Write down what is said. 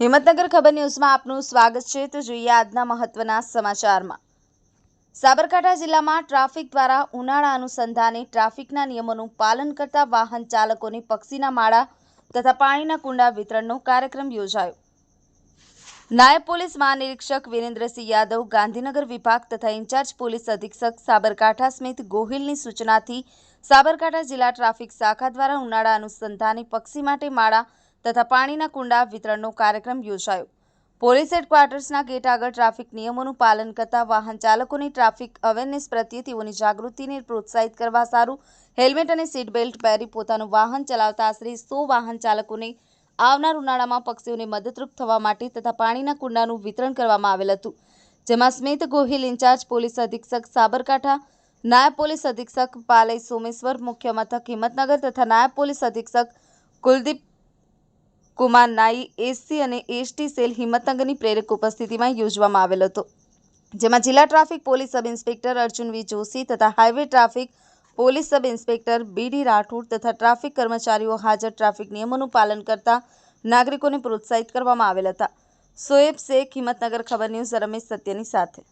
હિંમતનગર ખબર ન્યૂઝમાં આપનું સ્વાગત છે. તો જોઈએ આજના મહત્વના સમાચારમાં. સાબરકાંઠા જિલ્લામાં ટ્રાફિક દ્વારા ઉનાળા અનુસંધાને ટ્રાફિકના નિયમોનું પાલન કરતા વાહન ચાલકોને પક્ષીના માળા તથા પાણીના કુંડા વિતરણનો કાર્યક્રમ યોજાયો. નાયબ પોલીસ મહાનિરીક્ષક વિરેન્દ્રસિંહ યાદવ, ગાંધીનગર વિભાગ તથા ઇન્ચાર્જ પોલીસ અધિક્ષક સાબરકાંઠા સ્મિત ગોહિલની સૂચનાથી સાબરકાંઠા જિલ્લા ટ્રાફિક શાખા દ્વારા ઉનાળા અનુસંધાને પક્ષી માટે માળા તથા પાણીના કુંડા વિતરણનો કાર્યક્રમ યોજાયો. પોલીસ હેડક્વાર્ટર્સના ગેટ આગળ ટ્રાફિક નિયમોનું પાલન કરતા વાહન ચાલકોની ટ્રાફિક અવેરનેસ પ્રત્યે તેઓની જાગૃતિને પ્રોત્સાહિત કરવા સારું હેલ્મેટ અને સીટ બેલ્ટ પહેરી પોતાનું વાહન ચલાવતા આશરે સો વાહન ચાલકોને આવનાર ઉનાળામાં પક્ષીઓને મદદરૂપ થવા માટે તથા પાણીના કુંડાનું વિતરણ કરવામાં આવેલ હતું. જેમાં સ્મિત ગોહિલ ઇન્ચાર્જ પોલીસ અધિક્ષક સાબરકાંઠા, નાયબ પોલીસ અધિક્ષક પાલય સોમેશ્વર, મુખ્ય મથક હિંમતનગર તથા નાયબ પોલીસ અધિક્ષક કુલદીપ કુમાર નાઈ એસસી અને એસટી સેલ હિંમતનગરની પ્રેરક ઉપસ્થિતિમાં યોજવામાં આવેલ હતો, જેમાં જિલ્લા traffic police sub inspector Arjun V Joshi તથા highway traffic police sub inspector B D Rathod તથા ટ્રાફિક કર્મચારીઓ હાજર ટ્રાફિક નિયમોનું પાલન કરતા નાગરિકોને પ્રોત્સાહિત કરવામાં આવેલ હતા. સોએબ શેખ, હિંમતનગર ખબર ન્યૂઝ, રમેશ સત્યની સાથે.